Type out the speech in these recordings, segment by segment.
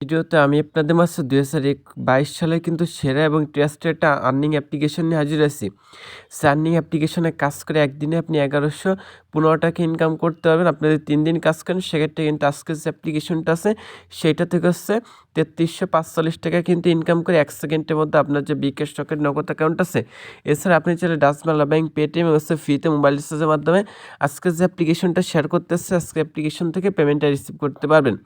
ভিডিওতে আমি আপনাদের মাঝে দুই হাজার বাইশ সালে কিন্তু সেরা এবং ট্রাস্টেড একটা আর্নিং অ্যাপ্লিকেশন নিয়ে হাজির আছি সে আর্নিং অ্যাপ্লিকেশনে কাজ করে একদিনে আপনি এগারোশো পনেরো টাকা ইনকাম করতে পারবেন। আপনি যদি তিন দিন কাজ করেন, সেক্ষেত্রে কিন্তু আজকে যে অ্যাপ্লিকেশনটা আছে সেইটা থেকে হচ্ছে তেত্রিশশো পাঁচচল্লিশ টাকা কিন্তু ইনকাম করে এক সেকেন্ডের মধ্যে আপনার যে বিকাশ স্টকের নগদ অ্যাকাউন্ট আছে, এছাড়া আপনি চাইলে ডাচবাংলা ব্যাংক, পেটিএম হচ্ছে ফ্রিতে মোবাইল রিচার্জের মাধ্যমে আজকে যে অ্যাপ্লিকেশনটা শেয়ার করতেছে আজকে অ্যাপ্লিকেশন থেকে পেমেন্টটা রিসিভ করতে পারবেন।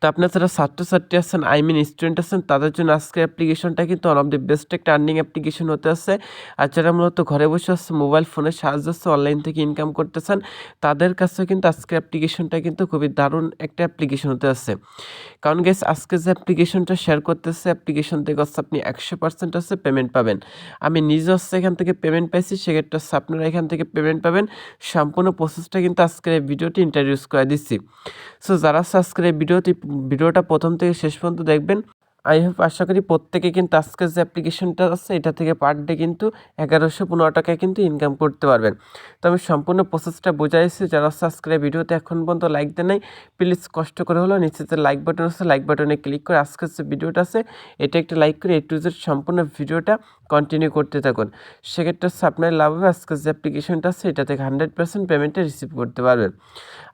তো আপনার যারা ছাত্রছাত্রী আছেন আই মিন স্টুডেন্ট আছেন, তাদের জন্য আজকের অ্যাপ্লিকেশনটা কিন্তু ওয়ান অফ দি বেস্ট একটা আর্নিং অ্যাপ্লিকেশন হতে আছে। আর যারা মূলত ঘরে বসে আছে মোবাইল ফোনের সাহায্য আছে অনলাইন থেকে ইনকাম করতেছেন, তাদের কাছেও কিন্তু আজকের অ্যাপ্লিকেশনটা কিন্তু খুবই দারুণ একটা অ্যাপ্লিকেশন হতে আছে। কারণ গেস আজকে যে অ্যাপ্লিকেশনটা শেয়ার করতেছে অ্যাপ্লিকেশন থেকে হচ্ছে আপনি একশো পার্সেন্ট হচ্ছে পেমেন্ট পাবেন। আমি নিজে হচ্ছে এখান থেকে পেমেন্ট পাইছি, সেক্ষেত্রে হচ্ছে আপনারা এখান থেকে পেমেন্ট পাবেন। সম্পূর্ণ প্রসেসটা কিন্তু আজকের এই ভিডিওটি ইন্ট্রোডিউস করে দিচ্ছি। সো যারা আজকের এই ভিডিওটি, ভিডিওটা প্রথম থেকে শেষ পর্যন্ত দেখবেন। আই হোপ আশা করি প্রত্যেকে কিন্তু আজকের যে অ্যাপ্লিকেশনটা আছে, এটা থেকে পার ডে কিন্তু এগারোশো পনেরো টাকায় কিন্তু ইনকাম করতে পারবেন। তো আমি সম্পূর্ণ প্রসেসটা বোঝাইছি যারা সাবস্ক্রাইব ভিডিওতে এখন পর্যন্ত লাইক দেন নাই প্লিজ কষ্ট করে হলো নিচে যে লাইক বাটন আছে লাইক বাটনে ক্লিক করে আজকের যে ভিডিওটা আছে, এটা একটা লাইক করে এ টু জেড সম্পূর্ণ ভিডিওটা কন্টিনিউ করতে থাকুন। সেক্ষেত্রে হচ্ছে আপনার লাভ হবে আজকের যে অ্যাপ্লিকেশনটা আছে, এটা থেকে হান্ড্রেড পার্সেন্ট পেমেন্টটা রিসিভ করতে পারবেন।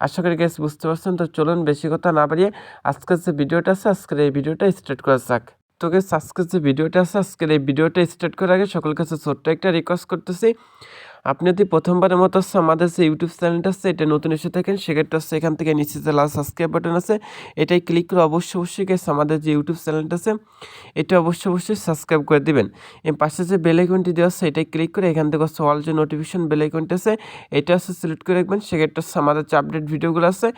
আশা করি গ্যাস বুঝতে পারছেন। তো চলুন বেশি কথা না বাড়িয়ে আজকের যে ভিডিওটা আছে, আজকের এই ভিডিওটা স্টার্ট করা যাক। তো গ্যাস আজকের যে ভিডিওটা আছে, আজকের এই ভিডিওটা স্টার্ট করার আগে সকল কাছে ছোট্ট একটা রিকোয়েস্ট করতেছি। আপনি যদি প্রথমবারের মতো হচ্ছে আমাদের যে ইউটিউব চ্যানেলটা আছে, এটা নতুন এসে থাকেন, সেক্ষেত্রে হচ্ছে এখান থেকে নিচে যে লাল সাবস্ক্রাইব বাটন আছে এটাই ক্লিক করে অবশ্যই অবশ্যই গেছে আমাদের যে ইউটিউব চ্যানেলটা আছে, এটা অবশ্যই অবশ্যই সাবস্ক্রাইব করে দিবেন। এই পাশে যে বেল আইকনটি দেওয়া আছে এটাই ক্লিক করে এখান থেকে হচ্ছে অল যে নোটিফিকেশন বেল আইকনটা আছে, এটা হচ্ছে সিলেক্ট করে রাখবেন, সেক্ষেত্রে হচ্ছে আমাদের যে আপডেট ভিডিওগুলো আছে,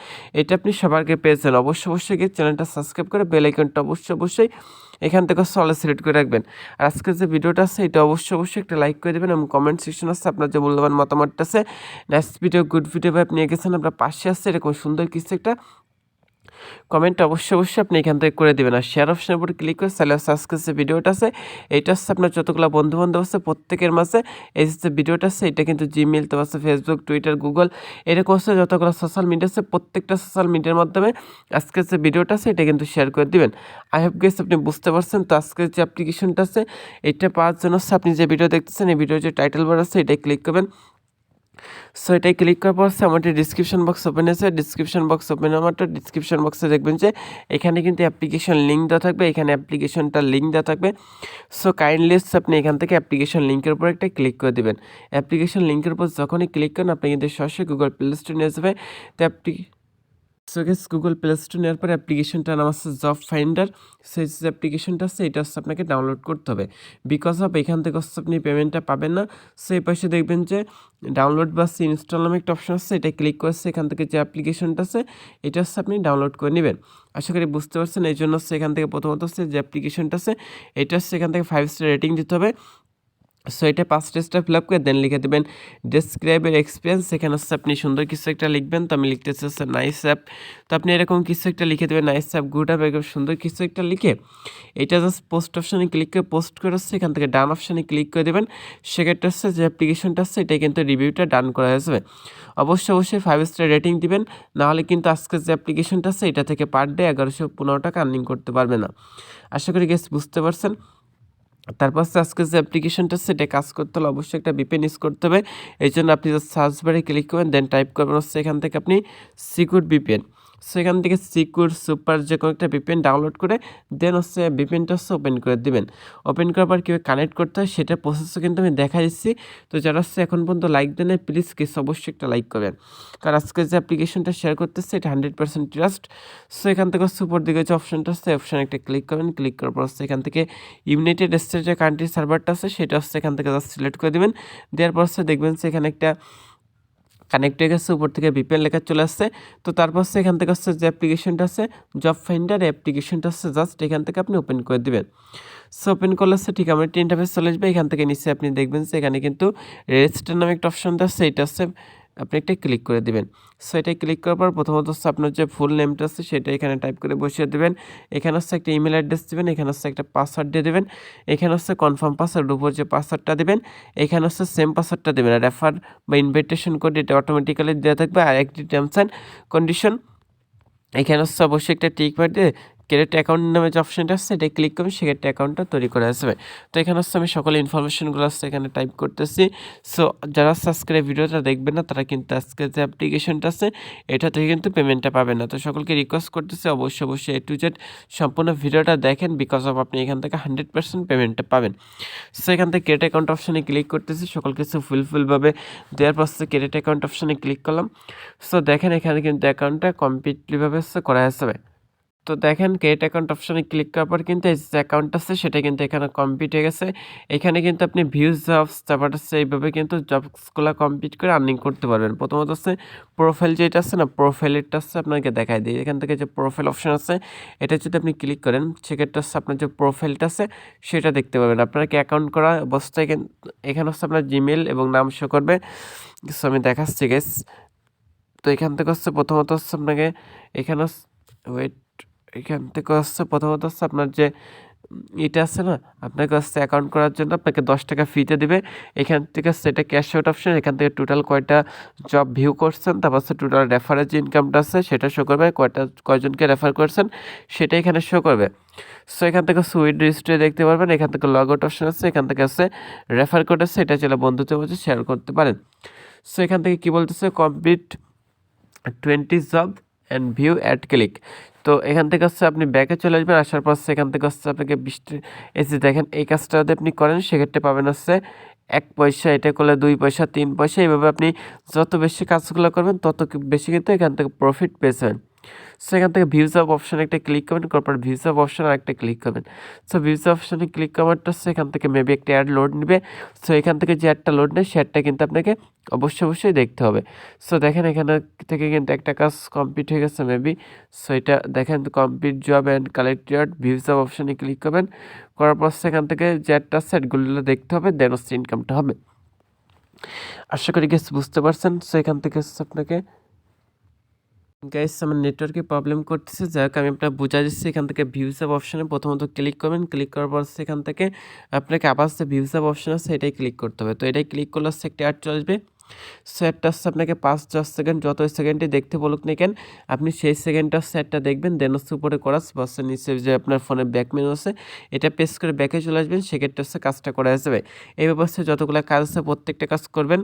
এটা আপনি সবারকে পেয়েছেন অবশ্যই অবশ্যই গিয়ে চ্যানেলটা সাবস্ক্রাইব করে বেল আইকনটা অবশ্যই অবশ্যই এখান থেকে সলে সিলেক্ট করে রাখবেন। আর আজকের যে ভিডিওটা আছে, এটা অবশ্যই অবশ্যই একটা লাইক করে দেবেন এবং কমেন্ট সেকশন আছে, আপনার যে মূল্যবান মতামতটা আছে নেক্সট ভিডিও গুড ভিডিও ভাই আপনি এগেছেন আপনার পাশে আসছে এরকম সুন্দর কিছু একটা কমেন্ট অবশ্যই অবশ্যই আপনি এখান থেকে করে দেবেন। আর শেয়ার অপশনের উপর ক্লিক করে তাহলে যে ভিডিওটা আছে, এইটা হচ্ছে আপনার যতগুলো বন্ধু বান্ধব আছে প্রত্যেকের মাঝে, এই যে ভিডিওটা আছে, এটা কিন্তু জিমেল তো আছে ফেসবুক টুইটার গুগল এরকম হচ্ছে যতগুলো সোশ্যাল মিডিয়া আছে, প্রত্যেকটা সোশ্যাল মিডিয়ার মাধ্যমে আজকের যে ভিডিওটা আছে, এটা কিন্তু শেয়ার করে দিবেন। আই হোপ গেস আপনি বুঝতে পারছেন, তো আজকের যে অ্যাপ্লিকেশনটা আছে, এটা পাওয়ার জন্য আপনি যে ভিডিও দেখতেছেন, এই ভিডিওর যে টাইটেল বার আছে এটাই ক্লিক করবেন। সো এটাই ক্লিক করার পর সে আমাদের ডিসক্রিপশন বক্স ওপেন আছে ডিসক্রিপশন বক্স ওপেন মাত্র ডিসক্রিপশন বক্সে দেখবেন যে এখানে কিন্তু অ্যাপ্লিকেশন লিঙ্ক দেওয়া থাকবে। এখানে অ্যাপ্লিকেশনটার লিঙ্ক দেওয়া থাকবে। সো কাইন্ডলি আপনি এখান থেকে অ্যাপ্লিকেশন লিঙ্কের উপর একটা ক্লিক করে দেবেন। অ্যাপ্লিকেশন লিঙ্কের উপর যখনই ক্লিক করেন, আপনি কিন্তু সরাসরি গুগল প্লে স্টোর নিয়ে যাবে তো অ্যাপ্লি so guess Google play store নেওয়ার পরে অ্যাপ্লিকেশনটার নাম আছে জব ফাইন্ডার সেই যে অ্যাপ্লিকেশনটা আছে, এটা হচ্ছে আপনাকে ডাউনলোড করতে হবে। বিকজ অফ এখান থেকে হচ্ছে আপনি পেমেন্টটা পাবেন না সো এই দেখবেন যে ডাউনলোড বা ইনস্টল নামে একটা অপশন আছে, এটা ক্লিক করছে, এখান থেকে যে অ্যাপ্লিকেশনটা আছে, এটা হচ্ছে আপনি ডাউনলোড করে নেবেন। আশা করি বুঝতে পারছেন এই জন্য হচ্ছে এখান থেকে প্রথমত হচ্ছে যে অ্যাপ্লিকেশনটা আছে, এটা হচ্ছে এখান থেকে ফাইভ স্টার রেটিং দিতে হবে। সো এটা পাঁচটা স্টেপ ফিল আপ করে দেন লিখে দেবেন ডেসক্রাইবের এক্সপিরিয়েন্স সেখানে হচ্ছে আপনি সুন্দর কিছু একটা লিখবেন। তো আমি লিখতে চাচ্ছি নাইস অ্যাপ তো আপনি এরকম কিছু একটা লিখে দেবেন নাইস অ্যাপ গুড অ্যাপ এরকম সুন্দর কিছু একটা লিখে এটা জাস্ট পোস্ট অপশানে ক্লিক করে পোস্ট করে হচ্ছে এখান থেকে ডান অপশানে ক্লিক করে দেবেন। সেক্ষেত্রে হচ্ছে যে অ্যাপ্লিকেশনটা আছে এটা কিন্তু রিভিউটা ডান করা যাবে। অবশ্যই অবশ্যই ফাইভ স্টার রেটিং দিবেন, নাহলে কিন্তু আজকের যে অ্যাপ্লিকেশনটা আছে, এটা থেকে পার ডে এগারোশো পনেরো টাকা আর্নিং করতে পারবে না। আশা করি গেস বুঝতে পারছেন। তারপর আজকে যে অ্যাপ্লিকেশনটা সেটা কাজ করতে হলে অবশ্যই একটা বিপেন ইউজ করতে হবে। এই জন্য আপনি সার্চ বারে ক্লিক করবেন দেন টাইপ করবেন, হচ্ছে এখান থেকে আপনি সিকিউর বিপেন সেখান থেকে সিকিউর সুপার যে কোনো একটা বিপেন ডাউনলোড করে দেন হচ্ছে বিপেনটা হচ্ছে ওপেন করে দিবেন। ওপেন করার পর কীভাবে কানেক্ট করতে হয় সেটা প্রসেসও কিন্তু আমি দেখা দিচ্ছি। তো যারা হচ্ছে এখন পর্যন্ত লাইক দেন প্লিজ কিস অবশ্যই একটা লাইক করবেন। কারণ আজকে যে অ্যাপ্লিকেশনটা শেয়ার করতেছে, এটা হান্ড্রেড পার্সেন্ট ট্রাস্ট সো এখান থেকে উপর দিকে যে অপশনটা আছে অপশানে একটা ক্লিক করবেন। ক্লিক করার পর হচ্ছে এখান থেকে ইউনাইটেড স্টেটের কান্ট্রি সার্ভারটা আছে, সেটা হচ্ছে এখান থেকে জাস্ট সিলেক্ট করে দেবেন। দেওয়ার পর হচ্ছে দেখবেন সেখানে একটা কানেক্ট হয়ে গেছে, উপর থেকে বিপিএল লেখা চলে আসছে। তো তারপর হচ্ছে এখান থেকে হচ্ছে যে অ্যাপ্লিকেশনটা আছে জব ফাইন্ডার অ্যাপ্লিকেশনটা হচ্ছে জাস্ট এখান থেকে আপনি ওপেন করে দেবেন। সো ওপেন করলে হচ্ছে ঠিক আমার ইন্টারফেস চলে আসবে, এখান থেকে নিচে আপনি দেখবেন যে এখানে কিন্তু রেজিস্টার নামে একটা অপশন আছে, এটা হচ্ছে আপনি একটা ক্লিক করে দিবেন। সো এটা ক্লিক করার পর প্রথমত হচ্ছে আপনার যে ফুল নেমটা আছে, সেটা এখানে টাইপ করে বসিয়ে দেবেন। এখানে হচ্ছে একটা ইমেল অ্যাড্রেস দেবেন, এখানে হচ্ছে একটা পাসওয়ার্ড দিয়ে দেবেন। এখানে হচ্ছে কনফার্ম পাসওয়ার্ড উপর যে পাসওয়ার্ডটা দেবেন, এখানে হচ্ছে সেম পাসওয়ার্ডটা দেবেন। রেফার বা ইনভাইটেশন কোড এটা অটোমেটিক্যালি দেওয়া থাকবে। আর একটি টার্মস অ্যান্ড কন্ডিশন এখানে হচ্ছে অবশ্যই একটা টিক দিয়ে ক্রেডিট অ্যাকাউন্ট নামে যে অপশনটা আছে এটাই ক্লিক করবেন, সেক্ষেত্রে অ্যাকাউন্টটা তৈরি করে আসবে। তো এখানে হচ্ছে আমি সকল ইনফরমেশনগুলো আছে এখানে টাইপ করতেছি। সো, যারা সাবস্ক্রাইব ভিডিওটা দেখবেন না, তারা কিন্তু আজকে যে অ্যাপ্লিকেশনটা আছে, এটা থেকে কিন্তু পেমেন্টটা পাবেন না। তো সকলকে রিকোয়েস্ট করতেছি, অবশ্যই অবশ্যই এ টু জেড সম্পূর্ণ ভিডিওটা দেখেন বিকজ অফ আপনি এখান থেকে হান্ড্রেড পার্সেন্ট পেমেন্টটা পাবেন। সো, এখান থেকে ক্রেডিট অ্যাকাউন্ট অপশানে ক্লিক করতেছি, সকল কিছু ফুলফিলভাবে দেওয়ার পর সে ক্রেডিট অ্যাকাউন্ট অপশানে ক্লিক করলাম। সো, দেখেন এখানে কিন্তু অ্যাকাউন্টটা কমপ্লিটলিভাবে করা আসবে তো দেখেন ক্রেডিট অ্যাকাউন্ট অপশানে ক্লিক করার পর কিন্তু এই যে অ্যাকাউন্ট আছে, সেটা কিন্তু এখানে কমপ্লিট হয়ে গেছে। এখানে কিন্তু আপনি ভিউজ জবস তারপর হচ্ছে এইভাবে কিন্তু জবসগুলো কমপ্লিট করে আর্নিং করতে পারবেন। প্রথমত হচ্ছে প্রোফাইল যেটা আছে না প্রোফাইলেরটা আছে আপনাকে দেখাই দিই। এখান থেকে যে প্রোফাইল অপশান আছে, এটা যদি আপনি ক্লিক করেন, সেক্ষেত্রে হচ্ছে আপনার যে প্রোফাইলটা আছে, সেটা দেখতে পাবেন আপনাকে অ্যাকাউন্ট করা অবস্থায় এখানে হচ্ছে আপনার জিমেল এবং নাম শো করবে। সো আমি দেখাচ্ছি গেস তো এখান থেকে হচ্ছে প্রথমত হচ্ছে আপনাকে এখানে ওয়েট এখান থেকে হচ্ছে প্রথমত হচ্ছে আপনার যে এটা আছে না, আপনাকে হচ্ছে অ্যাকাউন্ট করার জন্য আপনাকে দশ টাকা ফিতে দেবে। এখান থেকে সেটা ক্যাশ আউট অপশন এখান থেকে টোটাল কয়টা জব ভিউ করছেন, তারপর হচ্ছে টোটাল রেফারেজ ইনকামটা আছে সেটা শো করবে, কয়টা, কয়জনকে রেফার করছেন সেটা এখানে শো করবে। সো এখান থেকে সুইড রেজিস্ট্রি দেখতে পারবেন, এখান থেকে লগ আউট অপশন আছে, এখান থেকে আছে রেফার কোড আছে, এটা চলে বন্ধুত্ব বলছে শেয়ার করতে পারেন। সো এখান থেকে কী বলতেছে complete twenty job and view ad click তো এখান থেকে হচ্ছে আপনি ব্যাকে চলে আসবেন, আসার পর সেখান থেকে হচ্ছে আপনাকে বৃষ্টি এসে দেখেন, এই কাজটা যদি আপনি করেন, সেক্ষেত্রে পাবেন হচ্ছে এক পয়সা। এটা করলে দুই পয়সা, তিন পয়সা। এইভাবে আপনি যত বেশি কাজগুলো করবেন, তত বেশি কিন্তু এখান থেকে প্রফিট পেয়েছেন সো এখান থেকে ভিউজ অফ অপশানে একটা ক্লিক করবেন তারপর ভিউজ অফ অপশান একটা ক্লিক করবেন সো ভিউজ অপশানে ক্লিক করারটা হচ্ছে এখান থেকে মেবি একটা অ্যাড লোড নেবে। সো এখান থেকে যে অ্যাডটা লোড নেয় সে অ্যাডটা কিন্তু আপনাকে অবশ্যই অবশ্যই দেখতে হবে। সো দেখেন এখানে থেকে কিন্তু একটা কাজ কমপ্লিট হয়ে গেছে মেবি সো এটা দেখেন complete job and collect yard views of অপশানে ক্লিক করবেন করার পর সেখান থেকে যে অ্যাডটা সেটগুলো দেখতে হবে দেন হচ্ছে ইনকামটা হবে। আশা করি গেস বুঝতে পারছেন। সো এখান থেকে আপনাকে গাইস আমার নেটওয়ার্কে প্রবলেম করতেছে। যাক, আমি আপনার বোঝা দিচ্ছি এখান থেকে ভিউজ অ্যাপ অপশানে প্রথমত ক্লিক করবেন। ক্লিক করার পর সেখান থেকে আপনাকে আবার যে ভিউজ অ্যাপ অপশান আছে, এটাই ক্লিক করতে হবে। তো এটাই ক্লিক করলে সে একটি আর্ট চলবে সেটটা হচ্ছে আপনাকে পাঁচ দশ সেকেন্ড, যত সেকেন্ডে দেখতে বলুক না কেন, আপনি সেই সেকেন্ডটা সেটটা দেখবেন দেন হচ্ছে উপরে করাস বসে নিচে যে আপনার ফোনে ব্যাক মেনু আছে, এটা পেস করে ব্যাকে চলে আসবেন, সেক্ষেত্রে হচ্ছে কাজটা করা যাবে। এই ব্যবস্থায় যতগুলো কাজ আছে, প্রত্যেকটা কাজ করবেন।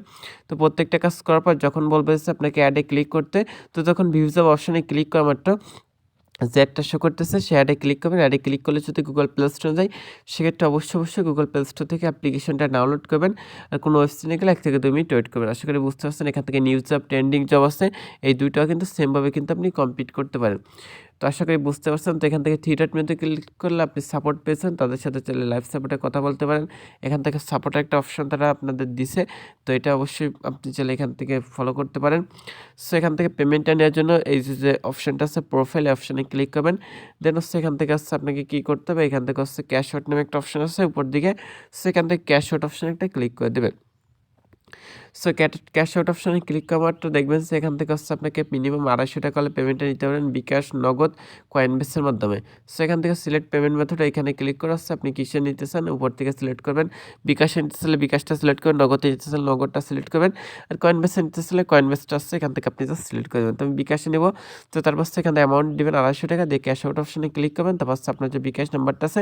তো প্রত্যেকটা কাজ করার পর যখন বলবে আপনাকে অ্যাডে ক্লিক করতে, তো তখন ভিউজ অপশানে ক্লিক করা মাত্র একটা শো করতেছে, সে অ্যাডে ক্লিক করবেন অ্যাডে ক্লিক করলে যদি গুগল প্লে স্টোরে যায়, সেক্ষেত্রে অবশ্যই অবশ্যই গুগল প্লে স্টোর থেকে অ্যাপ্লিকেশনটা ডাউনলোড করবেন। আর কোনো ওয়েবসাইটে গেলে এক থেকে দুই মিনিট ওয়েট করবেন। আশা করি বুঝতে পারছেন, এখান থেকে নিউজ জব ট্রেন্ডিং জব আছে, এই দুইটাও কিন্তু সেমভাবে কিন্তু আপনি কমপ্লিট করতে পারেন। তো আশা করি বুঝতে পারছেন। তো এখান থেকে থিয়েটার মেনুতে ক্লিক করলে আপনি সাপোর্ট পেয়েছেন। তাদের সাথে চলে লাইভ সাপোর্টে কথা বলতে পারেন। এখান থেকে সাপোর্টের একটা অপশন তারা আপনাদের দিছে। তো এটা অবশ্যই আপনি চাইলে এখান থেকে ফলো করতে পারেন। সো এখান থেকে পেমেন্টটা নেওয়ার জন্য এই যে অপশনটা আছে প্রোফাইল অপশানে ক্লিক করবেন। দেন হচ্ছে এখান থেকে হচ্ছে আপনাকে কী করতে হবে? এখান থেকে হচ্ছে ক্যাশ আউট নামে একটা অপশন আছে, উপর দিকে। সেখান থেকে ক্যাশ আউট অপশানে একটা ক্লিক করে দেবেন। সো ক্যাশ আউট অপশানে ক্লিক করার তো দেখবেন যে এখান থেকে হচ্ছে আপনাকে মিনিমাম আড়াইশো টাকা হলে পেমেন্টটা নিতে পারেন বিকাশ, নগদ কয়েনবেসের মাধ্যমে। সো এখান থেকে সিলেক্ট পেমেন্ট মেথড এখানে ক্লিক করে হচ্ছে আপনি কিসে নিতে চান, উপর থেকে সিলেক্ট করবেন। বিকাশে নিতে চাইলে বিকাশটা সিলেক্ট করবেন, নগদে নিতে চাইলে নগদটা সিলেক্ট করবেন। আর কয়েনবেসে নিতে চাইলে কয়েনবেসটা আসছে এখান থেকে আপনি জাস্ট সিলেক্ট করে দেবেন। তো আমি বিকাশে নেব। তো তারপর এখানে অ্যামাউন্ট দেবেন আড়াইশো টাকা দিয়ে ক্যাশ আউট অপশানে ক্লিক করবেন। তারপর আপনার যে বিকাশ নাম্বারটা আছে,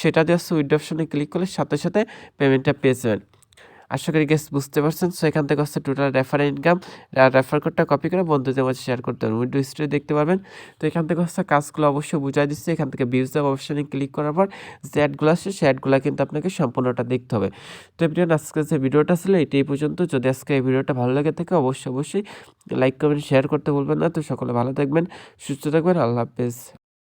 সেটা দিয়ে হচ্ছে উইড অপশানে ক্লিক করলে সাথে সাথে পেমেন্টটা পেয়ে যাবেন। আশা করি গেস বুঝতে পারছেন। সো এখান থেকে হচ্ছে টোটাল রেফার ইনকাম রেফার কোডটা কপি করে বন্ধুদের মাঝে শেয়ার করতে পারবেন। উইন্ডো হিস্ট্রি দেখতে পারবেন। তো এখান থেকে হচ্ছে কাজগুলো অবশ্যই বুঝাই দিচ্ছে। এখান থেকে ভিউজ দেওয়া অপশানে ক্লিক করার পর যে অ্যাডগুলো আসছে। সেই অ্যাডগুলো কিন্তু আপনাকে সম্পূর্ণটা দেখতে হবে। তো এভরিওয়ান আজকে যে ভিডিওটা ছিল এটাই পর্যন্ত। যদি আজকে এই ভিডিওটা ভালো লাগে থাকে, অবশ্যই অবশ্যই লাইক কমেন্ট শেয়ার করতে বলবেন না। তো সকলে ভালো থাকবেন, সুস্থ থাকবেন। আল্লাহ হাফেজ।